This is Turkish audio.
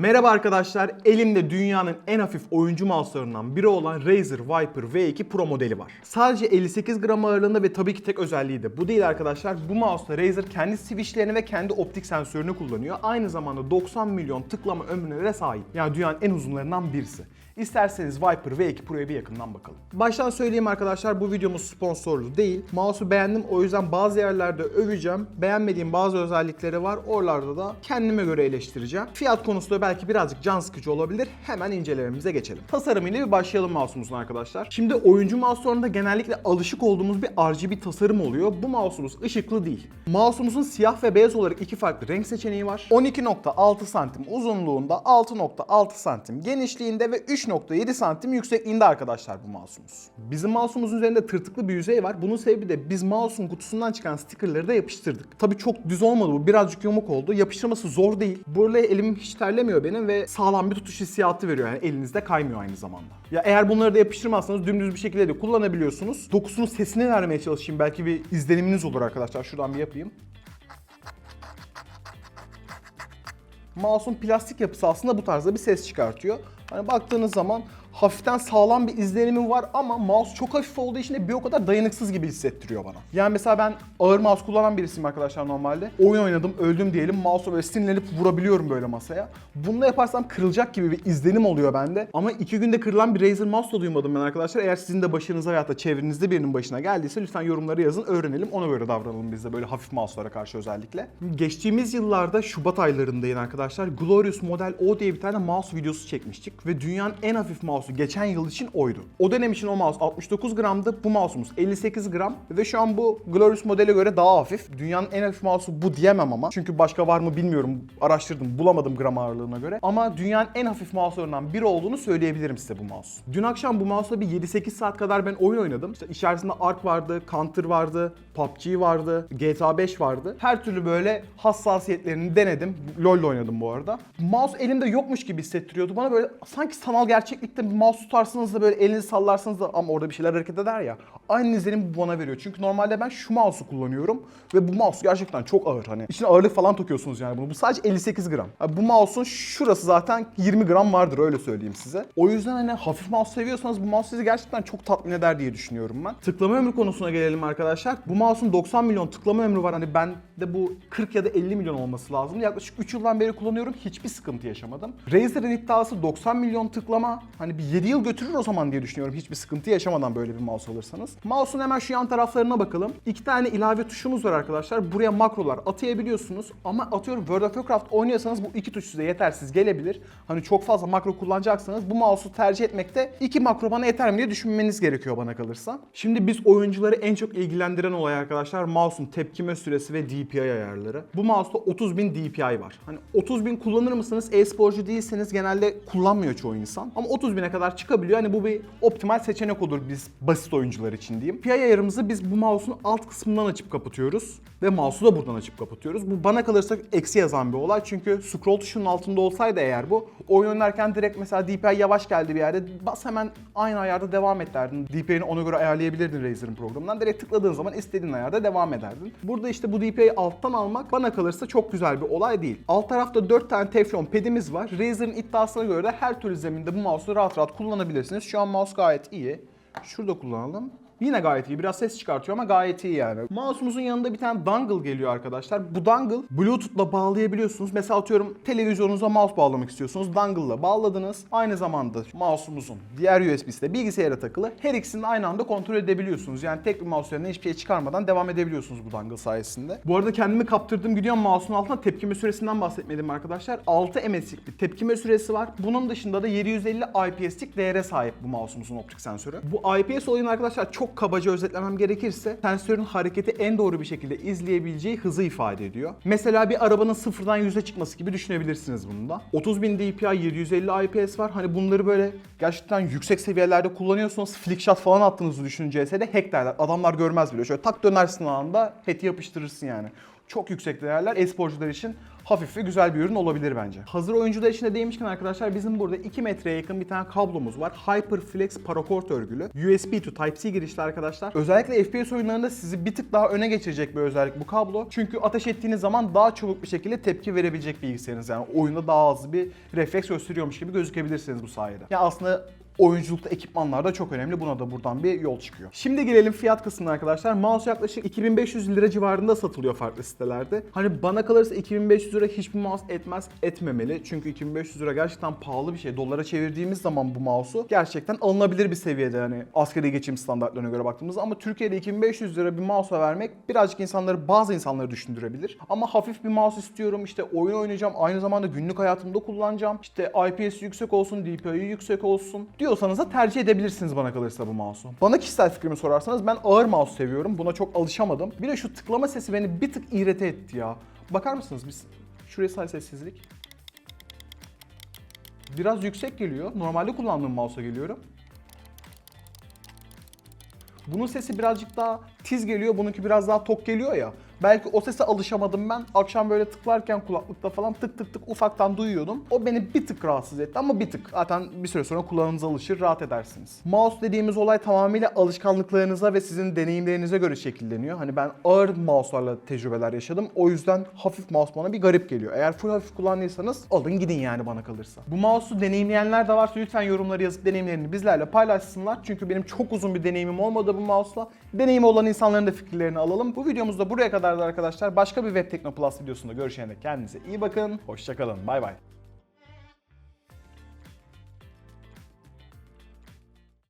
Merhaba arkadaşlar, elimde dünyanın en hafif oyuncu mouse'larından biri olan Razer Viper V2 Pro modeli var. Sadece 58 gram ağırlığında ve tabii ki tek özelliği de bu değil arkadaşlar. Bu mouse'da Razer kendi switchlerini ve kendi optik sensörünü kullanıyor. Aynı zamanda 90 milyon tıklama ömrüne de sahip. Yani dünyanın en uzunlarından birisi. İsterseniz Viper V2 Pro'ya bir yakından bakalım. Baştan söyleyeyim arkadaşlar bu videomuz sponsorlu değil. Mouse'u beğendim o yüzden bazı yerlerde öveceğim. Beğenmediğim bazı özellikleri var. Oralarda da kendime göre eleştireceğim. Fiyat konusu da belki birazcık can sıkıcı olabilir. Hemen incelememize geçelim. Tasarımıyla bir başlayalım mouse'umuzun arkadaşlar. Şimdi oyuncu mouse'larında genellikle alışık olduğumuz bir RGB tasarım oluyor. Bu mouse'umuz ışıklı değil. Mouse'umuzun siyah ve beyaz olarak iki farklı renk seçeneği var. 12.6 santim uzunluğunda, 6.6 santim genişliğinde ve 3.7 santim yüksekliğinde arkadaşlar bu mouse'umuz. Bizim mouse'umuzun üzerinde tırtıklı bir yüzey var. Bunun sebebi de biz mouse'un kutusundan çıkan stickerları da yapıştırdık. Tabii çok düz olmadı bu. Birazcık yamuk oldu. Yapıştırması zor değil. Böyle elim hiç terlemiyor benim ve sağlam bir tutuş hissiyatı veriyor. Yani elinizde kaymıyor aynı zamanda. Ya eğer bunları da yapıştırmazsanız dümdüz bir şekilde de kullanabiliyorsunuz. Dokusunun sesini vermeye çalışayım. Belki bir izleniminiz olur arkadaşlar. Şuradan bir yapayım. Mouse'un plastik yapısı aslında bu tarzda bir ses çıkartıyor. Hani baktığınız zaman hafiften sağlam bir izlenimi var ama mouse çok hafif olduğu için de bir o kadar dayanıksız gibi hissettiriyor bana. Yani mesela ben ağır mouse kullanan birisiyim arkadaşlar normalde. Oyun oynadım, öldüm diyelim. Mouse'u böyle sinirlenip vurabiliyorum böyle masaya. Bunu yaparsam kırılacak gibi bir izlenim oluyor bende. Ama iki günde kırılan bir Razer mouse da duymadım ben arkadaşlar. Eğer sizin de başınıza veyahut da çevrenizde birinin başına geldiyse lütfen yorumlara yazın, öğrenelim. Ona göre davranalım biz de böyle hafif mouse'lara karşı özellikle. Geçtiğimiz yıllarda Şubat aylarındayım arkadaşlar. Glorious Model O diye bir tane mouse videosu çekmiştik ve dünyanın en hafif mouse'u geçen yıl için oydu. O dönem için o mouse 69 gramdı. Bu mouse'umuz 58 gram ve şu an bu Glorious modele göre daha hafif. Dünyanın en hafif mouse'u bu diyemem ama. Çünkü başka var mı bilmiyorum. Araştırdım. Bulamadım gram ağırlığına göre. Ama dünyanın en hafif mouse'larından biri olduğunu söyleyebilirim size bu mouse. Dün akşam bu mouse'la bir 7-8 saat kadar ben oyun oynadım. İşte içerisinde Ark vardı, Counter vardı, PUBG vardı, GTA 5 vardı. Her türlü böyle hassasiyetlerini denedim. LoL oynadım bu arada. Mouse elimde yokmuş gibi hissettiriyordu. Bana böyle sanki sanal gerçeklikte bir mouse tutarsınız da böyle elinizi sallarsınız da ama orada bir şeyler hareket eder ya. Aynı izlenim bu bana veriyor. Çünkü normalde ben şu mouse'u kullanıyorum ve bu mouse gerçekten çok ağır hani. İçine ağırlık falan takıyorsunuz yani bunu. Bu sadece 58 gram. Yani bu mouse'un şurası zaten 20 gram vardır öyle söyleyeyim size. O yüzden hani hafif mouse seviyorsanız bu mouse sizi gerçekten çok tatmin eder diye düşünüyorum ben. Tıklama ömrü konusuna gelelim arkadaşlar. Bu mouse'un 90 milyon tıklama ömrü var. Hani ben de bu 40 ya da 50 milyon olması lazım. Yaklaşık 3 yıldan beri kullanıyorum. Hiçbir sıkıntı yaşamadım. Razer'ın iddiası 90 milyon tıklama. Hani bir 7 yıl götürür o zaman diye düşünüyorum. Hiçbir sıkıntı yaşamadan böyle bir mouse alırsanız. Mouse'un hemen şu yan taraflarına bakalım. İki tane ilave tuşumuz var arkadaşlar. Buraya makrolar atayabiliyorsunuz. Ama atıyorum World of Warcraft oynuyorsanız bu iki tuş size yetersiz gelebilir. Hani çok fazla makro kullanacaksanız bu mouse'u tercih etmekte iki makro bana yeter mi diye düşünmeniz gerekiyor bana kalırsa. Şimdi biz oyuncuları en çok ilgilendiren olay arkadaşlar mouse'un tepkime süresi ve DPI ayarları. Bu mouse'da 30.000 DPI var. Hani 30.000 kullanır mısınız? E-sporcu değilseniz genelde kullanmıyor çoğu insan. Ama 30.000'e kadar çıkabiliyor. Hani bu bir optimal seçenek olur biz basit oyuncular için diyeyim. DPI ayarımızı biz bu mouse'un alt kısmından açıp kapatıyoruz. Ve mouse'u da buradan açıp kapatıyoruz. Bu bana kalırsa eksi yazan bir olay. Çünkü scroll tuşunun altında olsaydı eğer bu oyun oynarken direkt mesela DPI yavaş geldi bir yerde bas hemen aynı ayarda devam et derdin. DPI'ni ona göre ayarlayabilirdin Razer'ın programından. Direkt tıkladığın zaman istediğin ayarda devam ederdin. Burada işte bu DPI'yi alttan almak bana kalırsa çok güzel bir olay değil. Alt tarafta 4 tane teflon pedimiz var. Razer'ın iddiasına göre de her türlü zeminde bu mouse'u rahat rahat kullanabilirsiniz. Şu an mouse gayet iyi. Şurada kullanalım. Yine gayet iyi. Biraz ses çıkartıyor ama gayet iyi yani. Mouse'umuzun yanında bir tane dongle geliyor arkadaşlar. Bu dongle Bluetooth'la bağlayabiliyorsunuz. Mesela atıyorum televizyonunuza mouse bağlamak istiyorsunuz. Dongle'la bağladınız. Aynı zamanda mouse'umuzun diğer USB'si de bilgisayara takılı. Her ikisini aynı anda kontrol edebiliyorsunuz. Yani tek bir mouse üzerinden hiçbir şey çıkarmadan devam edebiliyorsunuz bu dongle sayesinde. Bu arada kendimi kaptırdım gidiyorum mouse'un altına tepkime süresinden bahsetmedim arkadaşlar. 6 MS'lik bir tepkime süresi var. Bunun dışında da 750 IPS'lik değere sahip bu mouse'umuzun optik sensörü. Bu IPS olayını arkadaşlar çok kabaca özetlemem gerekirse sensörün hareketi en doğru bir şekilde izleyebileceği hızı ifade ediyor. Mesela bir arabanın sıfırdan 100'e çıkması gibi düşünebilirsiniz bunu da. 30.000 DPI, 750 IPS var. Hani bunları böyle gerçekten yüksek seviyelerde kullanıyorsunuz. Flickshot falan attığınızı düşünün CS'de hack derler. Adamlar görmez bile. Şöyle tak dönersin anında hack'i yapıştırırsın yani. Çok yüksek değerler. E-sporcular için hafif ve güzel bir ürün olabilir bence. Hazır oyuncular için de değmişken arkadaşlar bizim burada 2 metreye yakın bir tane kablomuz var. Hyperflex Paracord örgülü. USB to Type-C girişli arkadaşlar. Özellikle FPS oyunlarında sizi bir tık daha öne geçirecek bir özellik bu kablo. Çünkü ateş ettiğiniz zaman daha çabuk bir şekilde tepki verebilecek bilgisayarınız. Yani oyunda daha hızlı bir refleks gösteriyormuş gibi gözükebilirsiniz bu sayede. Ya aslında oyunculukta ekipmanlar da çok önemli. Buna da buradan bir yol çıkıyor. Şimdi gelelim fiyat kısmına arkadaşlar. Mouse yaklaşık 2500 lira civarında satılıyor farklı sitelerde. Hani bana kalırsa 2500 lira hiçbir mouse etmez, etmemeli. Çünkü 2500 lira gerçekten pahalı bir şey. Dolara çevirdiğimiz zaman bu mouse'u gerçekten alınabilir bir seviyede hani asgari geçim standartlarına göre baktığımızda. Ama Türkiye'de 2500 lira bir mouse'a vermek birazcık insanları, bazı insanları düşündürebilir. Ama hafif bir mouse istiyorum. İşte oyun oynayacağım. Aynı zamanda günlük hayatımda kullanacağım. İşte IPS yüksek olsun, DPI yüksek olsun diyorsanız da tercih edebilirsiniz bana kalırsa bu mouse'u. Bana kişisel fikrimi sorarsanız ben ağır mouse seviyorum. Buna çok alışamadım. Bir de şu tıklama sesi beni bir tık irite etti ya. Bakar mısınız biz? Şuraya say sessizlik. Biraz yüksek geliyor. Normalde kullandığım mouse'a geliyorum. Bunun sesi birazcık daha tiz geliyor, bununki biraz daha tok geliyor ya. Belki o sese alışamadım ben. Akşam böyle tıklarken kulaklıkta falan tık tık tık ufaktan duyuyordum. O beni bir tık rahatsız etti ama bir tık. Zaten bir süre sonra kulağınıza alışır, rahat edersiniz. Mouse dediğimiz olay tamamıyla alışkanlıklarınıza ve sizin deneyimlerinize göre şekilleniyor. Hani ben ağır mouse'larla tecrübeler yaşadım. O yüzden hafif mouse bana bir garip geliyor. Eğer full hafif kullandıysanız alın gidin yani bana kalırsa. Bu mouse'u deneyimleyenler de varsa lütfen yorumları yazıp deneyimlerini bizlerle paylaşsınlar. Çünkü benim çok uzun bir deneyimim olmadı bu mouse'la. Deneyimi olan insanların da fikirlerini alalım. Bu videomuz da buraya kadardı arkadaşlar. Başka bir Web Tekno Plus videosunda görüşene dek kendinize iyi bakın. Hoşçakalın. Bay bay.